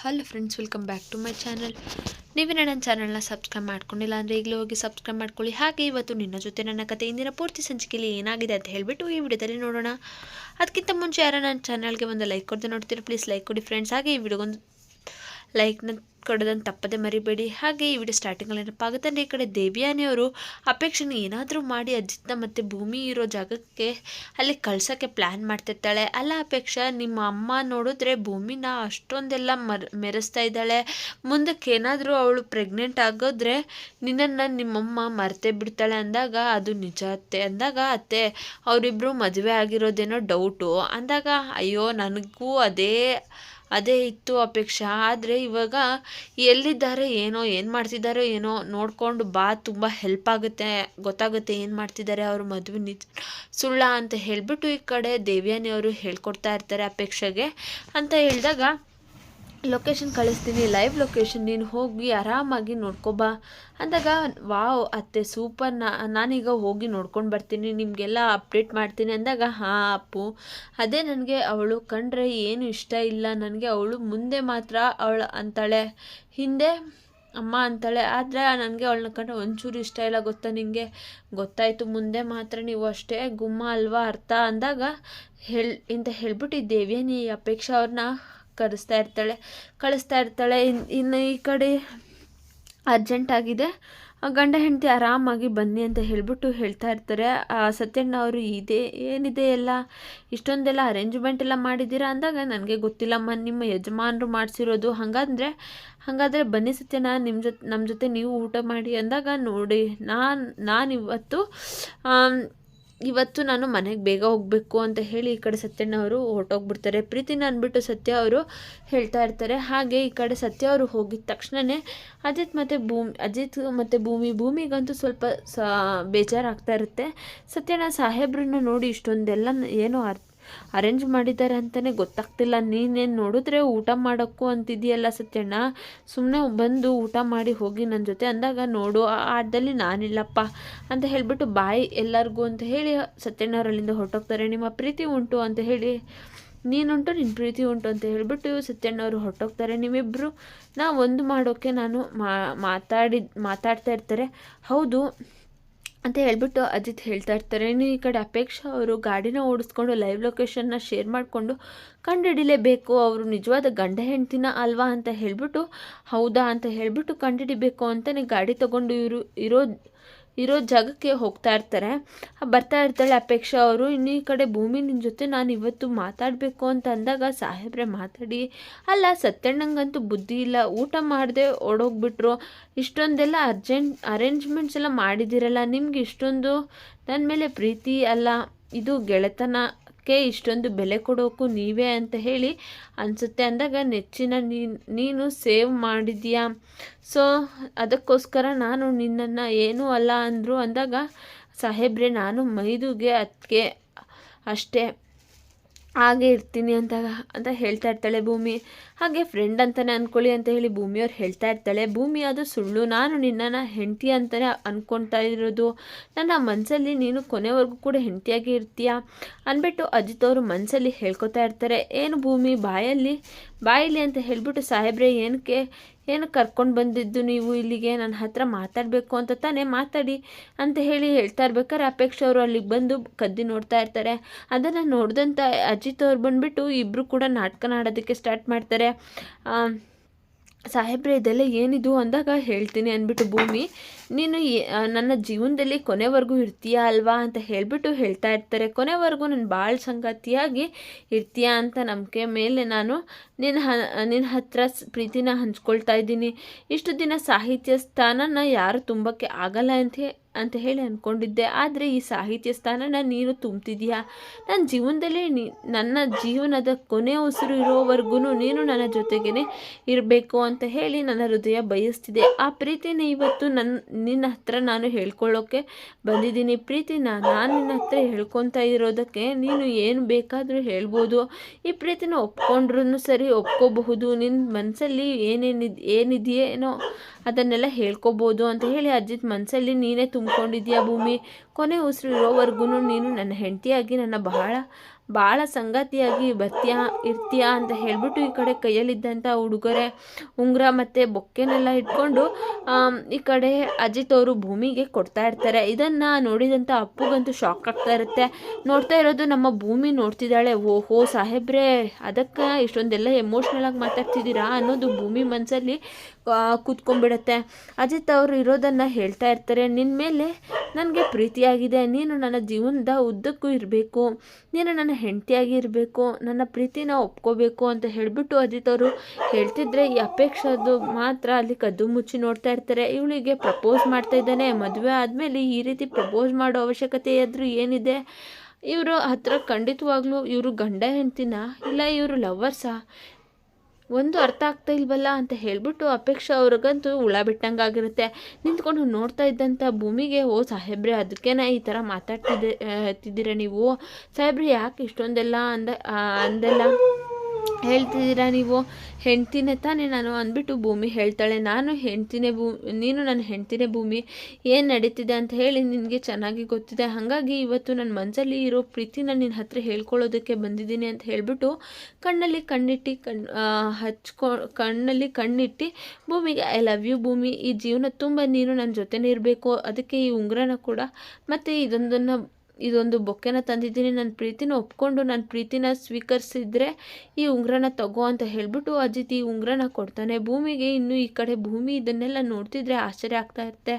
Hello friends welcome back to my channel ನೀವೇನ ನನ್ನ ಚಾನಲ್ನ ಸಬ್ಸ್ಕ್ರೈಬ್ ಮಾಡ್ಕೊಂಡಿಲ್ಲ ಅಂದರೆ ಈಗಲೂ ಹೋಗಿ ಸಬ್ಸ್ಕ್ರೈಬ್ ಮಾಡ್ಕೊಳ್ಳಿ. ಹಾಗೆ ಇವತ್ತು ನಿನ್ನ ಜೊತೆ ನನ್ನ ಕತೆ ಇಂದಿನ ಪೂರ್ತಿ ಸಂಚಿಕೆಯಲ್ಲಿ ಏನಾಗಿದೆ ಅಂತ ಹೇಳಿಬಿಟ್ಟು ಈ ವಿಡಿಯೋದಲ್ಲಿ ನೋಡೋಣ. ಅದಕ್ಕಿಂತ ಮುಂಚೆ ಯಾರೋ ನನ್ನ ಚಾನಲ್ಗೆ ಒಂದು ಲೈಕ್ ಕೊಡದೆ ನೋಡ್ತೀರಾ ಪ್ಲೀಸ್ ಲೈಕ್ ಕೊಡಿ ಫ್ರೆಂಡ್ಸ್ ಹಾಗೆ ಈ ವಿಡಿಯೋಗೊಂದು ಲೈಕ್ನ ಕೊಡೋದನ್ನು ತಪ್ಪದೆ ಮರಿಬೇಡಿ. ಹಾಗೆ ಈ ವಿಡಿಯೋ ಸ್ಟಾರ್ಟಿಂಗಲ್ಲಿ ನೆನಪಾಗುತ್ತೆ. ಈ ಕಡೆ ದೇವಿಯಾನಿಯವರು ಅಪೇಕ್ಷೆನ ಏನಾದರೂ ಮಾಡಿ ಅಜಿತ್ನ ಮತ್ತು ಭೂಮಿ ಇರೋ ಜಾಗಕ್ಕೆ, ಅಲ್ಲಿ ಕಳ್ಸೋಕ್ಕೆ ಪ್ಲ್ಯಾನ್ ಮಾಡ್ತಿರ್ತಾಳೆ. ಅಲ್ಲ ಅಪೇಕ್ಷೆ, ನಿಮ್ಮ ಅಮ್ಮ ನೋಡಿದ್ರೆ ಭೂಮಿನ ಅಷ್ಟೊಂದೆಲ್ಲ ಮರ್, ಮೆರೆಸ್ತಾ ಇದ್ದಾಳೆ. ಮುಂದಕ್ಕೆ ಏನಾದರೂ ಅವಳು ಪ್ರೆಗ್ನೆಂಟ್ ಆಗೋದ್ರೆ ನಿನ್ನನ್ನು ನಿಮ್ಮಮ್ಮ ಮರ್ತೇ ಬಿಡ್ತಾಳೆ ಅಂದಾಗ ಅದು ನಿಜ ಅತ್ತೆ. ಅಂದಾಗ ಅತ್ತೆ ಅವರಿಬ್ಬರು ಮದುವೆ ಆಗಿರೋದೇನೋ ಡೌಟು ಅಂದಾಗ ಅಯ್ಯೋ, ನನಗೂ ಅದೇ ಅದೇ ಇತ್ತು ಅಪೇಕ್ಷೆ. ಆದರೆ ಇವಾಗ ಎಲ್ಲಿದ್ದಾರೆ, ಏನೋ, ಏನು ಮಾಡ್ತಿದ್ದಾರೋ, ಏನೋ ನೋಡಿಕೊಂಡು ಬಾ, ತುಂಬ ಹೆಲ್ಪ್ ಆಗುತ್ತೆ. ಗೊತ್ತಾಗುತ್ತೆ ಏನು ಮಾಡ್ತಿದ್ದಾರೆ ಅವರು ಮದುವೆ ನಿಜ ಸುಳ್ಳ ಅಂತ ಹೇಳಿಬಿಟ್ಟು ಈ ಕಡೆ ದೇವ್ಯಾನಿ ಅವರು ಹೇಳ್ಕೊಡ್ತಾ ಇರ್ತಾರೆ ಅಪೇಕ್ಷೆಗೆ ಅಂತ ಹೇಳಿದಾಗ ಲೊಕೇಶನ್ ಕಳಿಸ್ತೀನಿ ಲೈವ್ ಲೊಕೇಶನ್ ನೀನು ಹೋಗಿ ಆರಾಮಾಗಿ ನೋಡ್ಕೊಬಾ ಅಂದಾಗ, ವಾವ್ ಅತ್ತೆ ಸೂಪರ್ ನಾ, ನಾನೀಗ ಹೋಗಿ ನೋಡ್ಕೊಂಡು ಬರ್ತೀನಿ, ನಿಮಗೆಲ್ಲ ಅಪ್ಡೇಟ್ ಮಾಡ್ತೀನಿ. ಅಂದಾಗ, ಹಾಂ, ಅಪ್ಪು. ಅದೇ ನನಗೆ, ಅವಳು ಕಂಡ್ರೆ ಏನು ಇಷ್ಟ ಇಲ್ಲ. ನನಗೆ ಅವಳು ಮುಂದೆ ಮಾತ್ರ ಅವಳು ಅಂತಾಳೆ. ಹಿಂದೆ ಅಮ್ಮ ಅಂತಾಳೆ. ಆದರೆ ನನಗೆ ಅವಳನ್ನ ಕಂಡ್ರೆ ಒಂಚೂರು ಇಷ್ಟ ಇಲ್ಲ ಗೊತ್ತಾ ನಿಮಗೆ ಗೊತ್ತಾಯಿತು, ಮುಂದೆ ಮಾತ್ರ ನೀವು ಅಷ್ಟೇ ಗುಮ್ಮ ಅಲ್ವಾ ಅರ್ಥ? ಅಂದಾಗ, ಹೇಳ್ ಅಂತ ಹೇಳ್ಬಿಟ್ಟು ದೇವ್ಯಾನಿ ಅಪೇಕ್ಷೆ ಅವ್ರನ್ನ ಕರೆಸ್ತಾ ಇರ್ತಾಳೆ, ಕಳಿಸ್ತಾ ಇರ್ತಾಳೆ. ಇನ್ನು ಈ ಕಡೆ ಅರ್ಜೆಂಟ್ ಆಗಿದೆ. ಗಂಡ ಹೆಂಡತಿ ಆರಾಮಾಗಿ ಬನ್ನಿ ಅಂತ ಹೇಳಿಬಿಟ್ಟು ಹೇಳ್ತಾ ಇರ್ತಾರೆ. ಸತ್ಯಣ್ಣ ಅವರು, ಇದೆ, ಏನಿದೆ ಎಲ್ಲ? ಇಷ್ಟೊಂದೆಲ್ಲ ಅರೇಂಜ್ಮೆಂಟ್ ಎಲ್ಲ ಮಾಡಿದ್ದೀರಾ? ಅಂದಾಗ, ನನಗೆ ಗೊತ್ತಿಲ್ಲಮ್ಮ, ನಿಮ್ಮ ಯಜಮಾನರು ಮಾಡಿಸಿರೋದು ಹಾಗಾದರೆ ಹಾಗಾದರೆ ಬನ್ನಿ ಸತ್ಯಣ್ಣ ನಿಮ್ಮ ಜೊತೆ ನಮ್ಮ ಜೊತೆ ನೀವು ಊಟ ಮಾಡಿ. ಅಂದಾಗ, ನೋಡಿ, ನಾನು ನಾನು ಇವತ್ತು ನಾನು ಮನೆಗೆ ಬೇಗ ಹೋಗಬೇಕು ಅಂತ ಹೇಳಿ ಈ ಕಡೆ ಸತ್ಯಣ್ಣ ಅವರು ಹೊರಟೋಗ್ಬಿಡ್ತಾರೆ. ಪ್ರೀತಿನ ಅಂದ್ಬಿಟ್ಟು ಸತ್ಯ ಅವರು ಹೇಳ್ತಾ ಇರ್ತಾರೆ. ಹಾಗೆ ಈ ಕಡೆ ಸತ್ಯ ಅವರು ಹೋಗಿದ ತಕ್ಷಣವೇ ಅಜಿತ್ ಮತ್ತು ಭೂಮಿ, ಅಜಿತ್ ಮತ್ತು ಭೂಮಿ, ಭೂಮಿಗಂತೂ ಸ್ವಲ್ಪ ಸ ಬೇಜಾರಾಗ್ತಾ ಇರುತ್ತೆ. ಸತ್ಯಣ್ಣ ಸಾಹೇಬ್ರನ್ನ ನೋಡಿ ಇಷ್ಟೊಂದೆಲ್ಲ ಏನು ಅರ್ಥ ಅರೇಂಜ್ ಮಾಡಿದ್ದಾರೆ ಅಂತಲೇ ಗೊತ್ತಾಗ್ತಿಲ್ಲ. ನೀನೇನು ನೋಡಿದ್ರೆ ಊಟ ಮಾಡೋಕ್ಕೂ ಅಂತಿದೆಯಲ್ಲ ಸತ್ಯಣ್ಣ? ಸುಮ್ಮನೆ ಬಂದು ಊಟ ಮಾಡಿ ಹೋಗಿ ನನ್ನ ಜೊತೆ ಅಂದಾಗ ನೋಡು, ಆ ಆಟದಲ್ಲಿ ನಾನಿಲ್ಲಪ್ಪ ಅಂತ ಹೇಳಿಬಿಟ್ಟು ಬಾಯ್ ಎಲ್ಲರಿಗೂ ಅಂತ ಹೇಳಿ ಸತ್ಯಣ್ಣವರಲ್ಲಿಂದ ಹೊರಟೋಗ್ತಾರೆ. ನಿಮ್ಮ ಪ್ರೀತಿ ಉಂಟು ಅಂತ ಹೇಳಿ, ನೀನುಂಟು ನಿನ್ನ ಪ್ರೀತಿ ಉಂಟು ಅಂತ ಹೇಳಿಬಿಟ್ಟು ಸತ್ಯಣ್ಣವರು ಹೊರಟೋಗ್ತಾರೆ. ನಿಮ್ಮಿಬ್ಬರು ನಾ ಒಂದು ಮಾಡೋಕ್ಕೆ ನಾನು ಮಾತಾಡಿ, ಮಾತಾಡ್ತಾ ಇರ್ತಾರೆ. ಹೌದು ಅಂತ ಹೇಳ್ಬಿಟ್ಟು ಅಜಿತ್ ಹೇಳ್ತಾ ಇರ್ತಾರೆ. ಇನ್ನು ಈ ಕಡೆ ಅಪೇಕ್ಷಾ ಅವರು ಗಾಡಿನ ಓಡಿಸ್ಕೊಂಡು ಲೈವ್ ಲೊಕೇಶನ್ನ ಶೇರ್ ಮಾಡಿಕೊಂಡು ಕಂಡುಹಿಡಿಲೇಬೇಕು ಅವರು ನಿಜವಾದ ಗಂಡ ಹೆಂಡ್ತಿನ ಅಲ್ವಾ ಅಂತ ಹೇಳಿಬಿಟ್ಟು, ಹೌದಾ ಅಂತ ಹೇಳಿಬಿಟ್ಟು ಕಂಡುಹಿಡಿಬೇಕು ಅಂತಲೇ ಗಾಡಿ ತೊಗೊಂಡು ಇವರು ಇರೋ ಇರೋ ಜಾಗಕ್ಕೆ ಹೋಗ್ತಾ ಇರ್ತಾರೆ. ಬರ್ತಾ ಇರ್ತಾಳೆ ಅಪೇಕ್ಷಾ ಅವರು, ಇನ್ನು ಈ ಕಡೆ ಭೂಮಿ ನಿನ್ನ ಜೊತೆ ನಾನು ಇವತ್ತು ಮಾತಾಡಬೇಕು ಅಂತ ಅಂದಾಗ ಸಾಹೇಬ್ರೆ ಮಾತಾಡಿ. ಅಲ್ಲ ಸತ್ಯಣ್ಣಂಗಂತೂ ಬುದ್ಧಿ ಇಲ್ಲ. ಊಟ ಮಾಡದೆ ಓಡೋಗ್ಬಿಟ್ರು. ಇಷ್ಟೊಂದೆಲ್ಲ ಅರ್ಜೆಂಟ್, ಅರೇಂಜ್ಮೆಂಟ್ಸ್ ಎಲ್ಲ ಮಾಡಿದ್ದೀರಲ್ಲ, ನಿಮ್ಗೆ ಇಷ್ಟೊಂದು? ನನ್ನ ಮೇಲೆ ಪ್ರೀತಿ ಅಲ್ಲ. ಇದು ಗೆಳೆತನ. ಕ್ಕೆ ಇಷ್ಟೊಂದು ಬೆಲೆ ಕೊಡೋಕ್ಕೂ ನೀವೇ ಅಂತ ಹೇಳಿ ಅನಿಸುತ್ತೆ ಅಂದಾಗ, ನೆಚ್ಚಿನ ನೀನು ಸೇವ್ ಮಾಡಿದೀಯಾ ಸೊ, ಅದಕ್ಕೋಸ್ಕರ ನಾನು ನಿನ್ನನ್ನು ಏನೂ ಅಲ್ಲ ಅಂದರು ಅಂದಾಗ, ಸಾಹೇಬ್ರೆ, ನಾನು ಮೈದುಗೆ ಅದಕ್ಕೆ ಅಷ್ಟೇ. ಹಾಗೆ ಇರ್ತೀನಿ ಅಂತ ಅಂತ ಹೇಳ್ತಾ ಇರ್ತಾಳೆ ಭೂಮಿ. ಹಾಗೆ ಫ್ರೆಂಡ್ ಅಂತಲೇ ಅಂದ್ಕೊಳ್ಳಿ ಅಂತ ಹೇಳಿ ಭೂಮಿಯವ್ರು ಹೇಳ್ತಾ ಇರ್ತಾಳೆ, ಭೂಮಿ ಅದು ಸುಳ್ಳು, ನಾನು ನಿನ್ನನ್ನು ಹೆಂಡತಿ ಅಂತಲೇ ಅಂದ್ಕೊಳ್ತಾ ಇರೋದು. ನನ್ನ ಮನಸ್ಸಲ್ಲಿ ನೀನು ಕೊನೆವರೆಗೂ ಕೂಡ ಹೆಂಡತಿಯಾಗಿ ಇರ್ತೀಯ? ಅಂದ್ಬಿಟ್ಟು ಅಜಿತ್ ಅವರು ಮನಸ್ಸಲ್ಲಿ ಹೇಳ್ಕೊತಾ ಇರ್ತಾರೆ, ಏನು ಭೂಮಿ ಬಾಯಲ್ಲಿ ಬಾಯಲ್ಲಿ ಅಂತ ಹೇಳಿಬಿಟ್ಟು ಸಾಹೇಬ್ರೆ, ಏನಕ್ಕೆ, ಏನು ಕರ್ಕೊಂಡು ಬಂದಿದ್ದು ನೀವು ಇಲ್ಲಿಗೆ? ನನ್ನ ಹತ್ರ ಮಾತಾಡಬೇಕು ಅಂತ ತಾನೇ ಮಾತಾಡಿ ಅಂತ ಹೇಳಿ ಹೇಳ್ತಾ ಇರ್ಬೇಕಾದ್ರೆ ಅಪೇಕ್ಷೆ ಅವರು ಅಲ್ಲಿಗೆ ಬಂದು ಕದ್ದಿ ನೋಡ್ತಾ ಇರ್ತಾರೆ. ಅದನ್ನು ನೋಡಿದಂಥ ಅಜಿತ್ ಅವ್ರು ಬಂದುಬಿಟ್ಟು ಇಬ್ಬರು ಕೂಡ ನಾಟಕ ಆಡೋದಕ್ಕೆ ಸ್ಟಾರ್ಟ್ ಮಾಡ್ತಾರೆ. ಸಾಹೇಬ್ರೆ, ಇದೆಲ್ಲ ಏನಿದು? ಅಂದಾಗ ಹೇಳ್ತೀನಿ ಅಂದ್ಬಿಟ್ಟು ಭೂಮಿ. ನೀನು ನನ್ನ ಜೀವನದಲ್ಲಿ ಕೊನೆವರೆಗೂ ಇರ್ತೀಯಾ ಅಲ್ವಾ ಅಂತ ಹೇಳಿಬಿಟ್ಟು ಹೇಳ್ತಾ ಇರ್ತಾರೆ. ಕೊನೆವರೆಗೂ ನನ್ನ ಭಾಳ ಸಂಗಾತಿಯಾಗಿ ಇರ್ತೀಯಾ ಅಂತ ನಂಬಿಕೆ ಮೇಲೆ ನಾನು ನಿನ್ನ ಹ, ನಿನ್ನ ಹತ್ರ ಪ್ರೀತಿನ ಹಂಚ್ಕೊಳ್ತಾ ಇದ್ದೀನಿ. ಇಷ್ಟು ದಿನ ಸಾಹಿತ್ಯ ಸ್ಥಾನನ ಯಾರು ತುಂಬಕ್ಕೆ ಆಗಲ್ಲ ಅಂತ ಅಂತ ಹೇಳಿ ಅಂದ್ಕೊಂಡಿದ್ದೆ ಆದರೆ ಈ ಸಾಹಿತ್ಯ ಸ್ಥಾನನ ನೀನು ತುಂಬ್ತಿದೀಯಾ ನನ್ನ ಜೀವನದಲ್ಲಿ ನೀ, ನನ್ನ ಜೀವನದ ಕೊನೆ ಉಸಿರು ಇರೋವರೆಗೂ ನೀನು ನನ್ನ ಜೊತೆಗೇ ಇರಬೇಕು ಅಂತ ಹೇಳಿ ನನ್ನ ಹೃದಯ ಬಯಸ್ತಿದೆ. ಆ ಪ್ರೀತಿನ ಇವತ್ತು ನನ್ನ ನಿನ್ನ ಹತ್ರ ನಾನು ಹೇಳ್ಕೊಳ್ಳೋಕ್ಕೆ ಬಂದಿದ್ದೀನಿ. ಪ್ರೀತಿನ ನಾನು ನಿನ್ನ ಹತ್ರ ಹೇಳ್ಕೊತಾ ಇರೋದಕ್ಕೆ ನೀನು ಏನು ಬೇಕಾದರೂ ಹೇಳ್ಬೋದು. ಈ ಪ್ರೀತಿನ ಒಪ್ಕೊಂಡ್ರೂ ಸರಿ, ಒಪ್ಕೋಬಹುದು. ನಿನ್ನ ಮನಸ್ಸಲ್ಲಿ ಏನೇನಿದ್, ಏನಿದೆಯೇನೋ ಅದನ್ನೆಲ್ಲ ಹೇಳ್ಕೊಬೋದು ಅಂತ ಹೇಳಿ ಅಜ್ಜಿತ್ ಮನಸ್ಸಲ್ಲಿ ನೀನೇ ತುಂಬಿಕೊಂಡಿದ್ಯಾ ಭೂಮಿ? ಕೊನೆ ಉಸಿರು ಇರೋವರೆಗೂ ನೀನು ನನ್ನ ಹೆಂಡತಿಯಾಗಿ, ನನ್ನ ಬಹಳ ಭಾಳ ಸಂಗಾತಿಯಾಗಿ ಬರ್ತೀಯಾ, ಇರ್ತೀಯಾ ಅಂತ ಹೇಳಿಬಿಟ್ಟು ಈ ಕಡೆ ಕೈಯಲ್ಲಿದ್ದಂಥ ಉಡುಗೊರೆ, ಉಂಗುರ ಮತ್ತು ಬೊಕ್ಕೆನೆಲ್ಲ ಇಟ್ಕೊಂಡು ಈ ಕಡೆ ಅಜಿತ್ ಅವರು ಭೂಮಿಗೆ ಕೊಡ್ತಾ ಇರ್ತಾರೆ. ಇದನ್ನು ನೋಡಿದಂಥ ಅಪ್ಪುಗಂತೂ ಶಾಕ್ ಆಗ್ತಾ ಇರುತ್ತೆ. ನೋಡ್ತಾ ಇರೋದು ನಮ್ಮ ಭೂಮಿ ನೋಡ್ತಿದ್ದಾಳೆ. ಓಹೋ ಸಾಹೇಬ್ರೆ, ಅದಕ್ಕೆ ಇಷ್ಟೊಂದೆಲ್ಲ ಎಮೋಷ್ನಲ್ ಆಗಿ ಮಾತಾಡ್ತಿದ್ದೀರಾ ಅನ್ನೋದು ಭೂಮಿ ಮನಸ್ಸಲ್ಲಿ ಕೂತ್ಕೊಂಡ್ಬಿಡತ್ತೆ. ಅಜಿತ್ ಅವರು ಇರೋದನ್ನು ಹೇಳ್ತಾ ಇರ್ತಾರೆ. ನಿನ್ನ ಮೇಲೆ ನನಗೆ ಪ್ರೀತಿಯಾಗಿದೆ. ನೀನು ನನ್ನ ಜೀವನದ ಉದ್ದಕ್ಕೂ ಇರಬೇಕು. ನೀನು ನನ್ನ ಹೆಂಡತಿಯಾಗಿ ಇರಬೇಕು. ನನ್ನ ಪ್ರೀತಿನ ಒಪ್ಕೋಬೇಕು ಅಂತ ಹೇಳಿಬಿಟ್ಟು ಅಜಿತ್ ಅವರು ಹೇಳ್ತಿದ್ರೆ ಈ ಅಪೇಕ್ಷದು ಮಾತ್ರ ಅಲ್ಲಿ ಕದ್ದು ಮುಚ್ಚಿ ನೋಡ್ತಾ ಇರ್ತಾರೆ. ಇವಳಿಗೆ ಪ್ರಪೋಸ್ ಮಾಡ್ತಾ ಇದ್ದಾನೆ. ಮದುವೆ ಆದಮೇಲೆ ಈ ರೀತಿ ಪ್ರಪೋಸ್ ಮಾಡೋ ಅವಶ್ಯಕತೆ ಆದರೂ ಏನಿದೆ? ಇವರು ಹತ್ರ ಖಂಡಿತವಾಗ್ಲೂ ಇವರು ಗಂಡ ಹೆಂಡ್ತಿನ? ಇಲ್ಲ ಇವರು ಲವ್ವರ್ಸಾ ಒಂದು ಅರ್ಥ ಆಗ್ತಾ ಇಲ್ವಲ್ಲ ಅಂತ ಹೇಳಿಬಿಟ್ಟು ಅಪೇಕ್ಷಾ ಅವ್ರಿಗಂತೂ ಹುಳ ಬಿಟ್ಟಂಗಾಗಿರುತ್ತೆ ನಿಂತ್ಕೊಂಡು ನೋಡ್ತಾ ಇದ್ದಂಥ ಭೂಮಿಗೆ, ಓ ಸಾಹೇಬ್ರೆ, ಅದಕ್ಕೇನ ಈ ಥರ ಮಾತಾಡ್ತಿದ್ದೆ ನೀವು? ಸಾಹೇಬ್ರೆ, ಯಾಕೆ ಇಷ್ಟೊಂದೆಲ್ಲ ಅಂದ ಅಂದೆಲ್ಲ? ಹೇಳ್ತಿದ್ದೀರಾ ನೀವು? ಹೆಂಡ್ತಿನೇ ತಾನೇ ನಾನು ಅಂದ್ಬಿಟ್ಟು ಭೂಮಿ ಹೇಳ್ತಾಳೆ. ನಾನು ಹೆಂಡ್ತಿನೇ ಭೂ ನೀನು ನನ್ನ ಹೆಂಡ್ತಿನೇ ಭೂಮಿ. ಏನು ನಡೀತಿದೆ ಅಂತ ಹೇಳಿ ನಿನಗೆ ಚೆನ್ನಾಗಿ ಗೊತ್ತಿದೆ. ಹಾಗಾಗಿ ಇವತ್ತು ನನ್ನ ಮನಸ್ಸಲ್ಲಿ ಇರೋ ಪ್ರೀತಿನ ನಿನ್ನ ಹತ್ರ ಹೇಳ್ಕೊಳ್ಳೋದಕ್ಕೆ ಬಂದಿದ್ದೀನಿ ಅಂತ ಹೇಳಿಬಿಟ್ಟು ಕಣ್ಣಲ್ಲಿ ಕಣ್ಣಿಟ್ಟು ಕಣ್ ಹಚ್ಕೊ ಕಣ್ಣಲ್ಲಿ ಕಣ್ಣಿಟ್ಟು ಭೂಮಿಗೆ, ಐ ಲವ್ ಯು ಭೂಮಿ. ಈ ಜೀವನ ತುಂಬ ನೀನು ನನ್ನ ಜೊತೆನೇ ಇರಬೇಕು. ಅದಕ್ಕೆ ಈ ಉಂಗ್ರನ ಕೂಡ ಮತ್ತು ಇದೊಂದನ್ನು ಇದೊಂದು ಬೊಕ್ಕೆನ ತಂದಿದ್ದೀನಿ. ನನ್ನ ಪ್ರೀತಿನ ಒಪ್ಕೊಂಡು ನನ್ನ ಪ್ರೀತಿನ ಸ್ವೀಕರಿಸಿದ್ರೆ ಈ ಉಂಗ್ರನ ತಗೋ ಅಂತ ಹೇಳಿಬಿಟ್ಟು ಅಜಿತ್ ಈ ಉಂಗ್ರನ ಕೊಡ್ತಾನೆ. ಭೂಮಿಗೆ ಇನ್ನು ಈ ಕಡೆ ಭೂಮಿ ಇದನ್ನೆಲ್ಲ ನೋಡ್ತಿದ್ರೆ ಆಶ್ಚರ್ಯ ಆಗ್ತಾ ಇರುತ್ತೆ.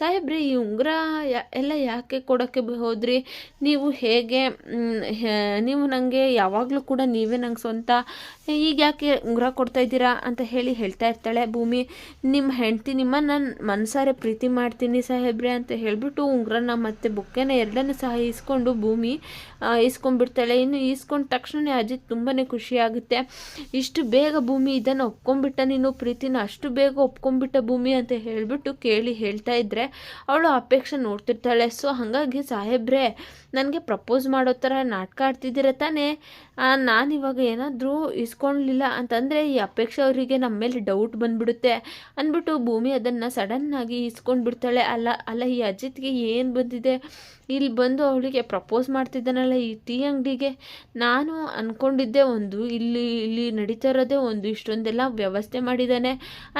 ಸಾಹೇಬ್ರಿ, ಈ ಉಂಗ್ರ ಎಲ್ಲ ಯಾಕೆ ಕೊಡೋಕ್ಕೆ ಹೋದ್ರಿ? ನೀವು ಹೇಗೆ ನೀವು ನನಗೆ ಯಾವಾಗಲೂ ಕೂಡ ನೀವೇ ನಂಗೆ ಸ್ವಂತ, ಈಗ ಯಾಕೆ ಉಂಗ್ರ ಕೊಡ್ತಾ ಇದ್ದೀರಾ ಅಂತ ಹೇಳಿ ಹೇಳ್ತಾ ಇರ್ತಾಳೆ ಭೂಮಿ. ನಿಮ್ಮ ಹೆಂಡ್ತಿ ನಿಮ್ಮ ನಾನು ಮನಸಾರೆ ಪ್ರೀತಿ ಮಾಡ್ತೀನಿ ಸಾಹೇಬ್ರೆ ಅಂತ ಹೇಳಿಬಿಟ್ಟು ಉಂಗ್ರನ ಮತ್ತು ಬುಕ್ಕೆನ ಎರಡನ್ನೂ ಸಹ ಇಸ್ಕೊಂಡು ಭೂಮಿ ಇಸ್ಕೊಂಡ್ಬಿಡ್ತಾಳೆ ಇನ್ನು ಈಸ್ಕೊಂಡ ತಕ್ಷಣ ಅಜಿತ್ ತುಂಬಾ ಖುಷಿಯಾಗುತ್ತೆ. ಇಷ್ಟು ಬೇಗ ಭೂಮಿ ಇದನ್ನು ಒಪ್ಕೊಂಡ್ಬಿಟ್ಟ ನೀನು ಪ್ರೀತಿನ, ಅಷ್ಟು ಬೇಗ ಒಪ್ಕೊಂಡ್ಬಿಟ್ಟ ಭೂಮಿ ಅಂತ ಹೇಳಿಬಿಟ್ಟು ಕೇಳಿ ಹೇಳ್ತಾ ಇದ್ರೆ ಅವಳು ಅಪೇಕ್ಷೆ ನೋಡ್ತಿರ್ತಾಳೆ. ಸೊ ಹಾಗಾಗಿ ಸಾಹೇಬ್ರೆ, ನನಗೆ ಪ್ರಪೋಸ್ ಮಾಡೋ ಥರ ನಾಟಕ ಆಡ್ತಿದ್ದೀರ ತಾನೇ? ನಾನು ಇವಾಗ ಏನಾದರೂ ಇಸ್ಕೊಳ್ಲಿಲ್ಲ ಅಂತಂದರೆ ಈ ಅಪೇಕ್ಷೆ ಅವರಿಗೆ ನಮ್ಮ ಮೇಲೆ ಡೌಟ್ ಬಂದ್ಬಿಡುತ್ತೆ. ಅಂದ್ಬಿಟ್ಟು ಭೂಮಿ ಅದನ್ನು ಸಡನ್ನಾಗಿ ಇಸ್ಕೊಂಡು ಬಿಡ್ತಾಳೆ ಅಲ್ಲ ಅಲ್ಲ, ಈ ಅಜಿತ್ಗೆ ಏನು ಬಂದಿದೆ? ಇಲ್ಲಿ ಬಂದು ಅವಳಿಗೆ ಪ್ರಪೋಸ್ ಮಾಡ್ತಿದ್ದಾನಲ್ಲ ಈ ಟೀ ಅಂಗಡಿಗೆ. ನಾನು ಅಂದ್ಕೊಂಡಿದ್ದೆ ಒಂದು, ಇಲ್ಲಿ ಇಲ್ಲಿ ನಡೀತಾ ಇರೋದೇ ಒಂದು, ಇಷ್ಟೊಂದೆಲ್ಲ ವ್ಯವಸ್ಥೆ ಮಾಡಿದ್ದಾನೆ.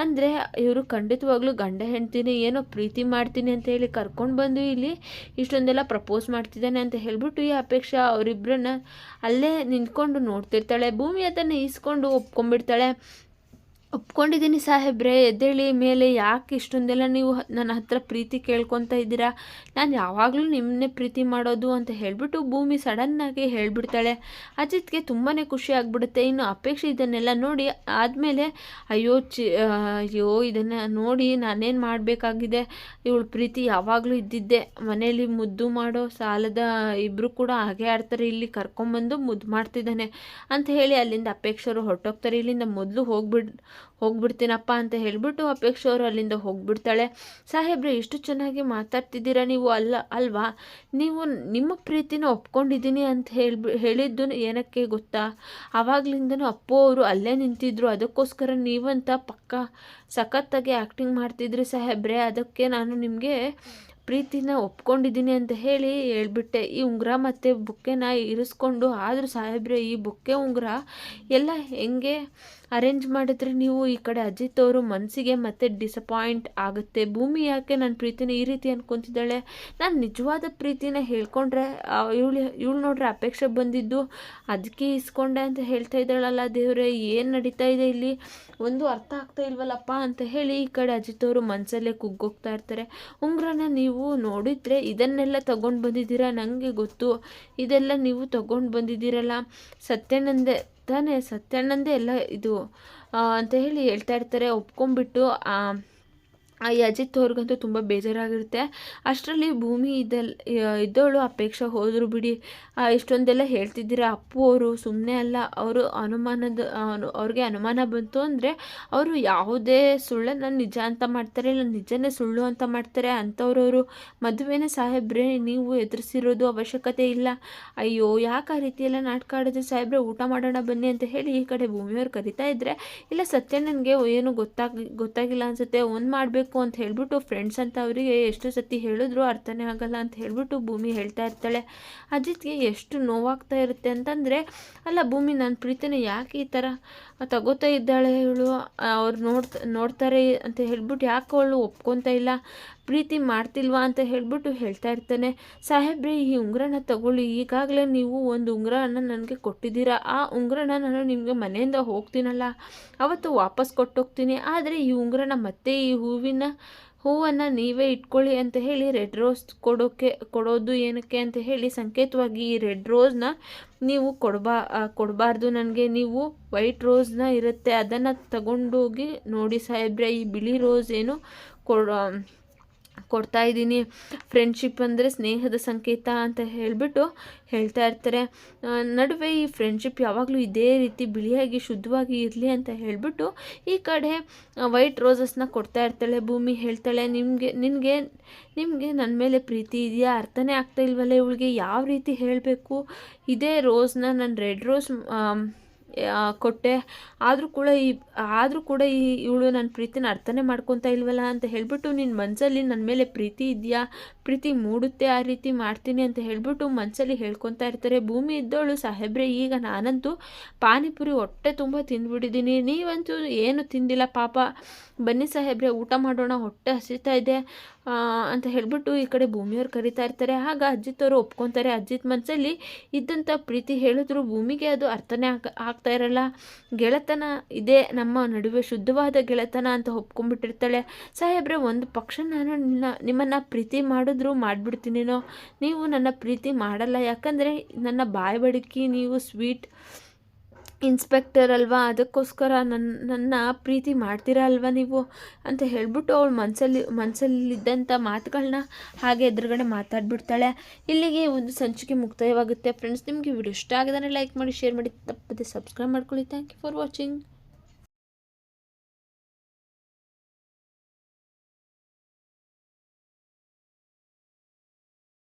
ಅಂದರೆ ಇವರು ಖಂಡಿತವಾಗ್ಲೂ ಗಂಡ ಹೆಂಡ್ತೀನಿ, ಏನೋ ಪ್ರೀತಿ ಮಾಡ್ತೀನಿ ಅಂತ ಹೇಳಿ ಕರ್ಕೊಂಡು ಬಂದು ಇಲ್ಲಿ ಇಷ್ಟೊಂದೆಲ್ಲ ಪ್ರಪೋಸ್ ಮಾಡ್ತಿದ್ದಾನೆ ಅಂತ ಹೇಳ್ಬಿಟ್ಟು ಈ ಅಪೇಕ್ಷೆ ಅವರಿಬ್ಬರನ್ನ ಅಲ್ಲೇ ನಿಂತ್ಕೊಂಡು ನೋಡ್ತಿರ್ತಾಳೆ. ಭೂಮಿ ಅದನ್ನು ಈಸ್ಕೊಂಡು ಒಪ್ಕೊಂಡ್ಬಿಡ್ತಾಳೆ. ಒಪ್ಕೊಂಡಿದ್ದೀನಿ ಸಾಹೇಬ್ರೆ, ಎದ್ದೇಳಿ ಮೇಲೆ ಯಾಕೆ ಇಷ್ಟೊಂದೆಲ್ಲ ನೀವು ನನ್ನ ಹತ್ರ ಪ್ರೀತಿ ಕೇಳ್ಕೊತಾ ಇದ್ದೀರಾ? ನಾನು ಯಾವಾಗಲೂ ನಿಮ್ಮನ್ನೇ ಪ್ರೀತಿ ಮಾಡೋದು ಅಂತ ಹೇಳಿಬಿಟ್ಟು ಭೂಮಿ ಸಡನ್ನಾಗಿ ಹೇಳಿಬಿಡ್ತಾಳೆ. ಅಜಿತ್ಗೆ ತುಂಬಾ ಖುಷಿ ಆಗಿಬಿಡುತ್ತೆ. ಇನ್ನು ಅಪೇಕ್ಷೆ ಇದನ್ನೆಲ್ಲ ನೋಡಿ ಆದಮೇಲೆ, ಅಯ್ಯೋ ಚಿ ಅಯ್ಯೋ, ಇದನ್ನು ನೋಡಿ ನಾನೇನು ಮಾಡಬೇಕಾಗಿದೆ? ಇವಳು ಪ್ರೀತಿ ಯಾವಾಗಲೂ ಇದ್ದಿದ್ದೆ. ಮನೆಯಲ್ಲಿ ಮುದ್ದು ಮಾಡೋ ಸಾಲದ ಇಬ್ಬರು ಕೂಡ ಹಾಗೆ ಆಡ್ತಾರೆ. ಇಲ್ಲಿ ಕರ್ಕೊಂಬಂದು ಮುದ್ದು ಮಾಡ್ತಿದ್ದಾನೆ ಅಂತ ಹೇಳಿ ಅಲ್ಲಿಂದ ಅಪೇಕ್ಷರು ಹೊರಟೋಗ್ತಾರೆ. ಇಲ್ಲಿಂದ ಮೊದಲು ಹೋಗ್ಬಿಡ್ ಹೋಗ್ಬಿಡ್ತೀನಪ್ಪ ಅಂತ ಹೇಳಿಬಿಟ್ಟು ಅಪೇಕ್ಷೆ ಅವರು ಅಲ್ಲಿಂದ ಹೋಗ್ಬಿಡ್ತಾಳೆ. ಸಾಹೇಬ್ರೆ, ಇಷ್ಟು ಚೆನ್ನಾಗಿ ಮಾತಾಡ್ತಿದ್ದೀರಾ ನೀವು? ಅಲ್ಲ, ಅಲ್ವಾ? ನೀವು ನಿಮ್ಮ ಪ್ರೀತಿನ ಒಪ್ಕೊಂಡಿದ್ದೀನಿ ಅಂತ ಹೇಳ್ಬಿ, ಹೇಳಿದ್ದು ಏನಕ್ಕೆ ಗೊತ್ತಾ? ಆವಾಗ್ಲಿಂದನೂ ಅಪ್ಪು ಅವರು ಅಲ್ಲೇ ನಿಂತಿದ್ರು. ಅದಕ್ಕೋಸ್ಕರ ನೀವಂತ ಪಕ್ಕ ಸಖತ್ತಾಗಿ ಆ್ಯಕ್ಟಿಂಗ್ ಮಾಡ್ತಿದ್ರಿ ಸಾಹೇಬ್ರೆ. ಅದಕ್ಕೆ ನಾನು ನಿಮಗೆ ಪ್ರೀತಿನ ಒಪ್ಕೊಂಡಿದ್ದೀನಿ ಅಂತ ಹೇಳಿ ಹೇಳ್ಬಿಟ್ಟೆ. ಈ ಉಂಗುರ ಮತ್ತು ಬುಕ್ಕೆನ ಇರಿಸ್ಕೊಂಡು, ಆದರೂ ಸಾಹೇಬ್ರೆ, ಈ ಬುಕ್ಕೆ ಉಂಗುರ ಎಲ್ಲ ಹೆಂಗೆ ಅರೇಂಜ್ ಮಾಡಿದ್ರೆ ನೀವು ಈ ಕಡೆ ಅಜಿತ್ ಅವರು ಮನಸ್ಸಿಗೆ ಮತ್ತೆ ಡಿಸಪಾಯಿಂಟ್ ಆಗುತ್ತೆ. ಭೂಮಿ ಯಾಕೆ ನನ್ನ ಪ್ರೀತಿನ ಈ ರೀತಿ ಅನ್ಕೊಂತಿದ್ದಾಳೆ? ನಾನು ನಿಜವಾದ ಪ್ರೀತಿನ ಹೇಳ್ಕೊಂಡ್ರೆ ಇವಳು ಇವಳು ನೋಡ್ರೆ ಅಪೇಕ್ಷೆ ಬಂದಿದ್ದು ಅದಕ್ಕೆ ಇಸ್ಕೊಂಡೆ ಅಂತ ಹೇಳ್ತಾ ಇದ್ದಾಳಲ್ಲ ದೇವ್ರೆ, ಏನು ನಡೀತಾ ಇದೆ ಇಲ್ಲಿ? ಒಂದು ಅರ್ಥ ಆಗ್ತಾ ಇಲ್ವಲ್ಲಪ್ಪ ಅಂತ ಹೇಳಿ ಈ ಕಡೆ ಅಜಿತ್ ಅವರು ಮನಸ್ಸಲ್ಲೇ ಕುಗ್ಗೋಗ್ತಾ ಇರ್ತಾರೆ. ಉಂಗ್ರನ ನೀವು ನೋಡಿದ್ರೆ ಇದನ್ನೆಲ್ಲ ತಗೊಂಡು ಬಂದಿದ್ದೀರಾ? ನನಗೆ ಗೊತ್ತು. ಇದೆಲ್ಲ ನೀವು ತಗೊಂಡು ಬಂದಿದ್ದೀರಲ್ಲ. ಸತ್ಯನಂದೆ ತಾನೇ ಸತ್ಯಣ್ಣಂದೇ ಎಲ್ಲ ಇದು ಅಂತ ಹೇಳಿ ಹೇಳ್ತಾ ಇರ್ತಾರೆ ಒಪ್ಕೊಂಡ್ಬಿಟ್ಟು ಈ ಅಜಿತ್ ಅವ್ರಿಗಂತೂ ತುಂಬ ಬೇಜಾರಾಗಿರುತ್ತೆ. ಅಷ್ಟರಲ್ಲಿ ಭೂಮಿ ಇದ್ದಲ್ಲಿ ಇದ್ದವಳು ಅಪೇಕ್ಷೆ ಹೋದರು ಬಿಡಿ. ಇಷ್ಟೊಂದೆಲ್ಲ ಹೇಳ್ತಿದ್ದೀರಾ ಅಪ್ಪು ಅವರು? ಸುಮ್ಮನೆ ಅಲ್ಲ, ಅವರು ಅನುಮಾನದ ಅವ್ರಿಗೆ ಅನುಮಾನ ಬಂತು ಅಂದರೆ ಅವರು ಯಾವುದೇ ಸುಳ್ಳನ್ನು ನಿಜ ಅಂತ ಮಾಡ್ತಾರೆ, ಇಲ್ಲ ನಿಜನೇ ಸುಳ್ಳು ಅಂತ ಮಾಡ್ತಾರೆ ಅಂಥವ್ರವರು ಮದುವೆನೇ ಸಾಹೇಬ್ರೆ, ನೀವು ಎದುರಿಸಿರೋದು ಅವಶ್ಯಕತೆ ಇಲ್ಲ. ಅಯ್ಯೋ, ಯಾಕೆ ಆ ರೀತಿಯೆಲ್ಲ ನಾಟಕ ಆಡಿದ್ರೆ? ಸಾಹೇಬ್ರೆ, ಊಟ ಮಾಡೋಣ ಬನ್ನಿ ಅಂತ ಹೇಳಿ ಈ ಕಡೆ ಭೂಮಿಯವ್ರು ಕರಿತಾ ಇದ್ದರೆ ಇಲ್ಲ ಸತ್ಯ ನನಗೆ ಏನು ಗೊತ್ತಾಗಿ, ಗೊತ್ತಾಗಿಲ್ಲ ಅನಿಸುತ್ತೆ. ಒಂದು ಮಾಡಬೇಕು ಮಾಡಬೇಕು ಅಂತ ಹೇಳಿಬಿಟ್ಟು ಫ್ರೆಂಡ್ಸ್ ಅಂತ ಅವರಿಗೆ ಎಷ್ಟು ಸತಿ ಹೇಳಿದ್ರು ಅರ್ಥನೇ ಆಗಲ್ಲ ಅಂತ ಹೇಳಿಬಿಟ್ಟು ಭೂಮಿ ಹೇಳ್ತಾ ಇರ್ತಾಳೆ. ಅಜಿತ್ಗೆ ಎಷ್ಟು ನೋವಾಗ್ತಾ ಇರುತ್ತೆ ಅಂತಂದರೆ, ಅಲ್ಲ ಭೂಮಿ ನನ್ನ ಪ್ರೀತಿನ ಯಾಕೆ ಈ ಥರ ತಗೋತಾ ಇದ್ದಾಳೆ ಇವಳು ಅವ್ರು ನೋಡ್ತಾ, ನೋಡ್ತಾರೆ ಅಂತ ಹೇಳ್ಬಿಟ್ಟು ಯಾಕೆ ಅವಳು ಒಪ್ಕೊತಾ ಇಲ್ಲ? ಪ್ರೀತಿ ಮಾಡ್ತಿಲ್ವಾ ಅಂತ ಹೇಳಿಬಿಟ್ಟು ಹೇಳ್ತಾ ಇರ್ತಾನೆ. ಸಾಹೇಬ್ರೆ, ಈ ಉಂಗುರನ ತಗೊಳ್ಳಿ. ಈಗಾಗಲೇ ನೀವು ಒಂದು ಉಂಗುರನ ನನಗೆ ಕೊಟ್ಟಿದ್ದೀರಾ. ಆ ಉಂಗುರನ ನಾನು ನಿಮಗೆ ಮನೆಯಿಂದ ಹೋಗ್ತೀನಲ್ಲ. ಅವತ್ತು ವಾಪಸ್ ಕೊಟ್ಟೋಗ್ತೀನಿ. ಆದರೆ ಈ ಉಂಗುರನ ಮತ್ತೆ ಈ ಹೂವಿನ, ಹೂವನ್ನು ನೀವೇ ಇಟ್ಕೊಳ್ಳಿ ಅಂತ ಹೇಳಿ ರೆಡ್ ರೋಸ್ ಕೊಡೋಕ್ಕೆ ಕೊಡೋದು ಏನಕ್ಕೆ ಅಂತ ಹೇಳಿ ಸಂಕೇತವಾಗಿ ಈ ರೆಡ್ ರೋಸ್ನ ನೀವು ಕೊಡಬಾ ಕೊಡಬಾರ್ದು ನನಗೆ. ನೀವು ವೈಟ್ ರೋಸ್ನ ಇರುತ್ತೆ. ಅದನ್ನು ತಗೊಂಡೋಗಿ ನೋಡಿ ಸಾಹೇಬ್ರೆ, ಈ ಬಿಳಿ ರೋಸ್ ಏನು ಕೊಡ ಕೊಡ್ತಾ ಇದ್ದೀನಿ. ಫ್ರೆಂಡ್ಶಿಪ್ ಅಂದರೆ ಸ್ನೇಹದ ಸಂಕೇತ ಅಂತ ಹೇಳಿಬಿಟ್ಟು ಹೇಳ್ತಾ ಇರ್ತಾರೆ. ನಡುವೆ ಈ ಫ್ರೆಂಡ್ಶಿಪ್ ಯಾವಾಗಲೂ ಇದೇ ರೀತಿ ಬಿಳಿಯಾಗಿ, ಶುದ್ಧವಾಗಿ ಇರಲಿ ಅಂತ ಹೇಳಿಬಿಟ್ಟು ಈ ಕಡೆ ವೈಟ್ ರೋಸಸ್ನ ಕೊಡ್ತಾ ಇರ್ತಾಳೆ. ಭೂಮಿ ಹೇಳ್ತಾಳೆ, ನಿಮಗೆ, ನಿನಗೆ, ನಿಮಗೆ ನನ್ನ ಮೇಲೆ ಪ್ರೀತಿ ಇದೆಯಾ? ಅರ್ಥನೇ ಆಗ್ತಾ ಇಲ್ವಲ್ಲ? ಇವಳಿಗೆ ಯಾವ ರೀತಿ ಹೇಳಬೇಕು? ಇದೇ ರೋಸ್ನ ನಾನು ರೆಡ್ ರೋಸ್ ಕೊಟ್ಟೆ. ಆದರೂ ಕೂಡ ಈ, ಆದರೂ ಕೂಡ ಈ ಇವಳು ನನ್ನ ಪ್ರೀತಿನ ಅರ್ಥನೇ ಮಾಡ್ಕೊತಾ ಇಲ್ವಲ್ಲ ಅಂತ ಹೇಳಿಬಿಟ್ಟು ನಿನ್ನ ಮನಸ್ಸಲ್ಲಿ ನನ್ನ ಮೇಲೆ ಪ್ರೀತಿ ಇದೆಯಾ? ಪ್ರೀತಿ ಮೂಡುತ್ತೆ ಆ ರೀತಿ ಮಾಡ್ತೀನಿ ಅಂತ ಹೇಳಿಬಿಟ್ಟು ಮನಸ್ಸಲ್ಲಿ ಹೇಳ್ಕೊತಾ ಇರ್ತಾರೆ. ಭೂಮಿ ಇದ್ದವಳು ಸಾಹೇಬ್ರೆ, ಈಗ ನಾನಂತೂ ಪಾನಿಪುರಿ ಹೊಟ್ಟೆ ತುಂಬ ತಿಂದ್ಬಿಟ್ಟಿದ್ದೀನಿ ನೀವಂತೂ ಏನು ತಿಂದಿಲ್ಲ ಪಾಪ. ಬನ್ನಿ ಸಾಹೇಬ್ರೆ, ಊಟ ಮಾಡೋಣ. ಹೊಟ್ಟೆ ಹಸಿತಾ ಇದೆ. ಅಂತ ಹೇಳ್ಬಿಟ್ಟು ಈ ಕಡೆ ಭೂಮಿಯವ್ರು ಕರಿತಾ ಇರ್ತಾರೆ. ಆಗ ಅಜಿತ್ ಅವರು ಒಪ್ಕೊತಾರೆ. ಅಜ್ಜಿತ್ ಮನಸ್ಸಲ್ಲಿ ಇದ್ದಂಥ ಪ್ರೀತಿ ಹೇಳಿದ್ರು ಭೂಮಿಗೆ ಅದು ಅರ್ಥನೇ ಆಗ, ಆಗ್ತಾ ಇರಲ್ಲ. ಗೆಳೆತನ ಇದೇ. ನಮ್ಮ ನಡುವೆ ಶುದ್ಧವಾದ ಗೆಳೆತನ ಅಂತ ಒಪ್ಕೊಂಡ್ಬಿಟ್ಟಿರ್ತಾಳೆ. ಸಾಹೇಬ್ರೆ, ಒಂದು ಪಕ್ಷ ನಾನು ನಿನ್ನ, ನಿಮ್ಮನ್ನು ಪ್ರೀತಿ ಮಾಡಿದ್ರು ಮಾಡಿಬಿಡ್ತೀನೇನೋ? ನೀವು ನನ್ನ ಪ್ರೀತಿ ಮಾಡಲ್ಲ. ಯಾಕಂದರೆ ನನ್ನ ಬಾಯಿ ಬಡಕಿ ನೀವು ಸ್ವೀಟ್ ಇನ್ಸ್ಪೆಕ್ಟರ್ ಅಲ್ವಾ? ಅದಕ್ಕೋಸ್ಕರ ನನ್ನ ನನ್ನ ಪ್ರೀತಿ ಮಾಡ್ತೀರಾ ಅಲ್ವಾ ನೀವು? ಅಂತ ಹೇಳ್ಬಿಟ್ಟು ಅವಳು ಮನಸ್ಸಲ್ಲಿ ಮನಸ್ಸಲ್ಲಿದ್ದಂಥ ಮಾತುಗಳನ್ನ ಹಾಗೆ ಎದುರುಗಡೆ ಮಾತಾಡ್ಬಿಡ್ತಾಳೆ. ಇಲ್ಲಿಗೆ ಒಂದು ಸಂಚಿಕೆ ಮುಕ್ತಾಯವಾಗುತ್ತೆ. ಫ್ರೆಂಡ್ಸ್ ನಿಮಗೆ ವಿಡಿಯೋ ಇಷ್ಟ ಆಗಿದ್ರೆ ಲೈಕ್ ಮಾಡಿ ಶೇರ್ ಮಾಡಿ. ತಪ್ಪದೆ ಸಬ್ಸ್ಕ್ರೈಬ್ ಮಾಡ್ಕೊಳ್ಳಿ. Thank you for watching